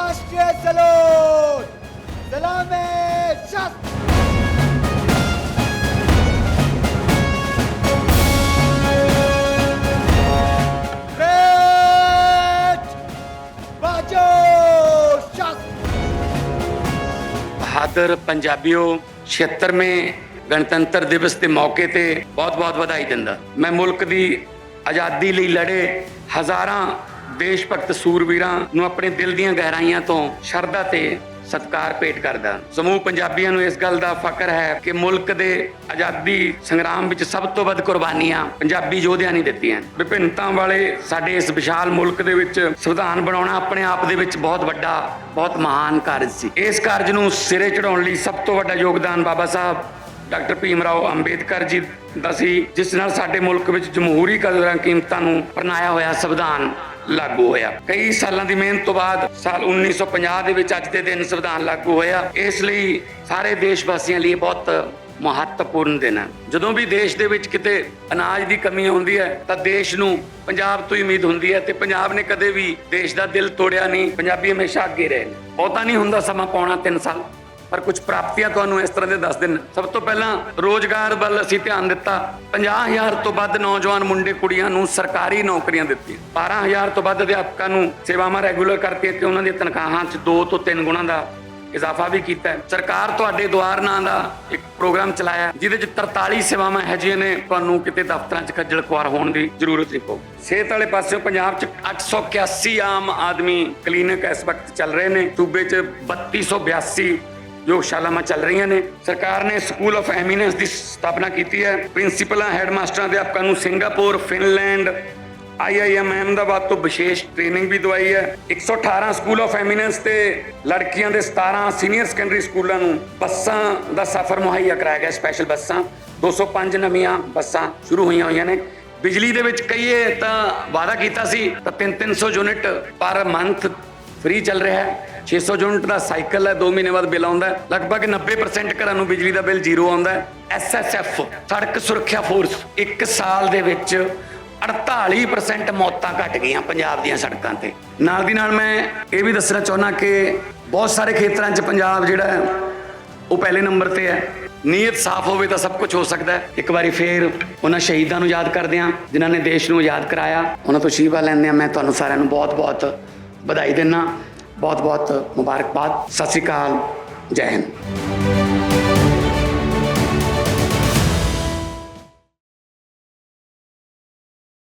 राष्ट्रीय सलोट सलाम शस्त्र ਬਹਾਦਰ ਪੰਜਾਬੀਓ 76ਵੇਂ ਗਣਤੰਤਰ ਦਿਵਸ ਦੇ ਮੌਕੇ ਤੇ ਬਹੁਤ-ਬਹੁਤ ਵਧਾਈ ਦਿੰਦਾ ਮੈਂ ਮੁਲਕ ਦੀ ਆਜ਼ਾਦੀ ਲਈ ਲੜੇ ਹਜ਼ਾਰਾਂ ਦੇਸ਼ ਭਗਤ ਸੂਰਵੀਰਾਂ ਨੂੰ ਆਪਣੇ ਦਿਲ ਦੀਆਂ ਗਹਿਰਾਈਆਂ ਤੋਂ ਸ਼ਰਧਾ ਤੇ ਸਤਿਕਾਰ ਭੇਟ ਕਰਦਾ। ਸਮੂਹ ਪੰਜਾਬੀਆਂ ਨੂੰ ਇਸ ਗੱਲ ਦਾ ਫਖਰ ਹੈ ਕਿ ਮੁਲਕ ਦੇ ਆਜ਼ਾਦੀ ਸੰਗਰਾਮ ਵਿੱਚ ਸਭ ਤੋਂ ਵੱਧ ਕੁਰਬਾਨੀਆਂ ਪੰਜਾਬੀ ਯੋਧਿਆਂ ਨੇ ਦਿੱਤੀਆਂ ਵਿਭਿੰਨਤਾ ਵਾਲੇ ਸਾਡੇ ਇਸ ਵਿਸ਼ਾਲ ਮੁਲਕ ਦੇ ਵਿੱਚ ਸੰਵਿਧਾਨ ਬਣਾਉਣਾ ਆਪਣੇ ਆਪ ਦੇ ਵਿੱਚ ਬਹੁਤ ਵੱਡਾ, ਬਹੁਤ ਮਹਾਨ ਕਾਰਜ ਸੀ। ਇਸ ਕਾਰਜ ਨੂੰ ਸਿਰੇ ਚੜਾਉਣ ਲਈ ਸਭ ਤੋਂ ਵੱਡਾ ਯੋਗਦਾਨ ਬਾਬਾ ਸਾਹਿਬ ਡਾਕਟਰ ਭੀਮ ਰਾਓ ਅੰਬੇਦਕਰ ਜੀ ਦਾ ਸੀ, ਜਿਸ ਨਾਲ ਸਾਡੇ ਮੁਲਕ ਵਿੱਚ ਜਮਹੂਰੀ ਕਦਰਾਂ ਕੀਮਤਾਂ ਨੂੰ ਅਪਣਾਇਆ ਹੋਇਆ ਸੰਵਿਧਾਨ ਲਾਗੂ ਹੋਇਆ। ਕਈ ਸਾਲਾਂ ਦੀ ਮਿਹਨਤ ਤੋਂ ਬਾਅਦ ਸਾਲ 1950 ਦੇ ਵਿੱਚ ਅੱਜ ਦੇ ਦਿਨ ਸੰਵਿਧਾਨ ਲਾਗੂ ਹੋਇਆ। ਇਸ ਲਈ ਸਾਰੇ ਦੇਸ਼ ਵਾਸੀਆਂ ਲਈ ਬਹੁਤ ਮਹੱਤਵਪੂਰਨ ਦਿਨ ਹੈ। ਜਦੋਂ ਵੀ ਦੇਸ਼ ਦੇ ਵਿੱਚ ਕਿਤੇ ਅਨਾਜ ਦੀ ਕਮੀ ਹੁੰਦੀ ਹੈ, ਤਾਂ ਦੇਸ਼ ਨੂੰ ਪੰਜਾਬ ਤੋਂ ਹੀ ਉਮੀਦ ਹੁੰਦੀ ਹੈ ਤੇ ਪੰਜਾਬ ਨੇ ਕਦੇ ਵੀ ਦੇਸ਼ ਦਾ ਦਿਲ ਤੋੜਿਆ ਨਹੀਂ। ਪੰਜਾਬੀ ਹਮੇਸ਼ਾ ਅੱਗੇ ਰਹੇ ਨੇ। ਬਹੁਤਾ ਨਹੀਂ ਹੁੰਦਾ ਸਮਾਂ ਪਾਉਣਾ 3 ਸਾਲ। ਪਰ ਕੁਝ ਪ੍ਰਾਪਤੀਆਂ ਤੁਹਾਨੂੰ ਇਸ ਤਰ੍ਹਾਂ ਦੇ ਦੱਸ ਦਿਨ। ਸਭ ਤੋਂ ਪਹਿਲਾਂ ਰੋਜ਼ਗਾਰ ਵੱਲ ਅਸੀਂ ਧਿਆਨ ਦਿੱਤਾ। 50000 ਤੋਂ ਵੱਧ ਨੌਜਵਾਨ ਮੁੰਡੇ ਕੁੜੀਆਂ ਨੂੰ ਸਰਕਾਰੀ ਨੌਕਰੀਆਂ ਦਿੱਤੀਆਂ। 12000 ਤੋਂ ਵੱਧ ਅਧਿਆਪਕਾਂ ਨੂੰ ਸੇਵਾਵਾਂ ਰੈਗੂਲਰ ਕਰਤੀਆਂ ਤੇ ਉਹਨਾਂ ਦੀਆਂ ਤਨਖਾਹਾਂ 'ਚ 2 ਤੋਂ 3 ਗੁਣਾ ਦਾ ਇਜ਼ਾਫਾ ਵੀ ਕੀਤਾ। ਸਰਕਾਰ ਤੁਹਾਡੇ ਦੁਆਰ ਨਾਂ ਦਾ ਇੱਕ ਪ੍ਰੋਗਰਾਮ ਚਲਾਇਆ, ਜਿਹਦੇ 'ਚ 43 ਸੇਵਾਵਾਂ ਹੈ ਜਿਹੀਆਂ ਨੇ। ਤੁਹਾਨੂੰ ਕਿਤੇ ਦਫ਼ਤਰਾਂ 'ਚ ਖੱਜਲ ਖੁਆਰ ਹੋਣ ਦੀ ਜ਼ਰੂਰਤ ਨਹੀਂ ਪਊਗੀ। ਸਿਹਤ ਵਾਲੇ ਪਾਸਿਓਂ ਪੰਜਾਬ 'ਚ 881 ਆਮ ਆਦਮੀ ਕਲੀਨਿਕ ਇਸ ਵਕਤ ਚੱਲ ਰਹੇ ਨੇ। ਸੂਬੇ 'ਚ 3282 ਯੋਗਸ਼ਾਲਾਵਾਂ ਚੱਲ ਰਹੀਆਂ ਨੇ। ਸਰਕਾਰ ਨੇ ਸਕੂਲ ਆਫ ਐਮੀਨੈਂਸ ਦੀ ਸਥਾਪਨਾ ਕੀਤੀ ਹੈ। ਪ੍ਰਿੰਸੀਪਲਾਂ ਹੈਡਮਾਸਟਰਾਂ ਅਧਿਆਪਕਾਂ ਨੂੰ ਸਿੰਗਾਪੁਰ ਫਿਨਲੈਂਡ ਆਈਆਈਐਮ ਅਹਿਮਦਾਬਾਦ ਤੋਂ ਵਿਸ਼ੇਸ਼ ਟ੍ਰੇਨਿੰਗ ਵੀ ਦਵਾਈ ਹੈ। 118 ਸਕੂਲ ਆਫ ਐਮੀਨੈਂਸ ਤੇ ਲੜਕੀਆਂ ਦੇ 17 ਸੀਨੀਅਰ ਸੈਕੰਡਰੀ ਸਕੂਲਾਂ ਨੂੰ ਬੱਸਾਂ ਦਾ ਸਫ਼ਰ ਮੁਹੱਈਆ ਕਰਾਇਆ ਗਿਆ। ਸਪੈਸ਼ਲ ਬੱਸਾਂ 205 ਨਵੀਆਂ ਬੱਸਾਂ ਸ਼ੁਰੂ ਹੋਈਆਂ ਹੋਈਆਂ ਨੇ। ਬਿਜਲੀ ਦੇ ਵਿੱਚ ਕਹੀਏ ਤਾਂ ਵਾਅਦਾ ਕੀਤਾ ਸੀ ਤਾਂ 3-300 ਯੂਨਿਟ ਪਰ ਮੰਥ ਫ੍ਰੀ ਚੱਲ ਰਿਹਾ ਹੈ। 600 ਯੂਨਿਟ ਦਾ ਸਾਈਕਲ ਹੈ 2 ਮਹੀਨੇ ਬਾਅਦ ਬਿੱਲ ਆਉਂਦਾ ਹੈ। ਲਗਭਗ 90% ਘਰਾਂ ਨੂੰ ਬਿਜਲੀ ਦਾ ਬਿੱਲ ਜ਼ੀਰੋ ਆਉਂਦਾ ਹੈ। ਐਸਐਸਐਫ ਸੜਕ ਸੁਰੱਖਿਆ ਫੋਰਸ ਇੱਕ ਸਾਲ ਦੇ ਵਿੱਚ 48% ਮੌਤਾਂ ਘਟ ਗਈਆਂ ਪੰਜਾਬ ਦੀਆਂ ਸੜਕਾਂ ਤੇ। ਨਾਲ ਦੀ ਨਾਲ ਮੈਂ ਇਹ ਵੀ ਦੱਸਣਾ ਚਾਹੁੰਦਾ ਕਿ ਬਹੁਤ ਸਾਰੇ ਖੇਤਰਾਂ 'ਚ ਪੰਜਾਬ ਜਿਹੜਾ ਉਹ ਪਹਿਲੇ ਨੰਬਰ ਤੇ ਹੈ। ਨੀਅਤ ਸਾਫ਼ ਹੋਵੇ ਤਾਂ ਸਭ ਕੁਝ ਹੋ ਸਕਦਾ ਹੈ। ਇੱਕ ਵਾਰੀ ਫੇਰ ਉਹਨਾਂ ਸ਼ਹੀਦਾਂ ਨੂੰ ਯਾਦ ਕਰਦੇ ਹਾਂ, ਜਿਨ੍ਹਾਂ ਨੇ ਦੇਸ਼ ਨੂੰ ਆਜ਼ਾਦ ਕਰਾਇਆ। ਉਹਨਾਂ ਤੋਂ ਸ਼ੀਵਾ ਲੈਂਦੇ ਹਾਂ ਮੈਂ ਤੁਹਾਨੂੰ ਸਾਰਿਆਂ ਨੂੰ ਬਹੁਤ-ਬਹੁਤ ਵਧਾਈ ਦਿੰਦਾ ਬਹੁਤ-ਬਹੁਤ ਮੁਬਾਰਕਬਾਦ। ਸਤਿ ਸ਼੍ਰੀ ਅਕਾਲ। ਜੈ ਹਿੰਦ।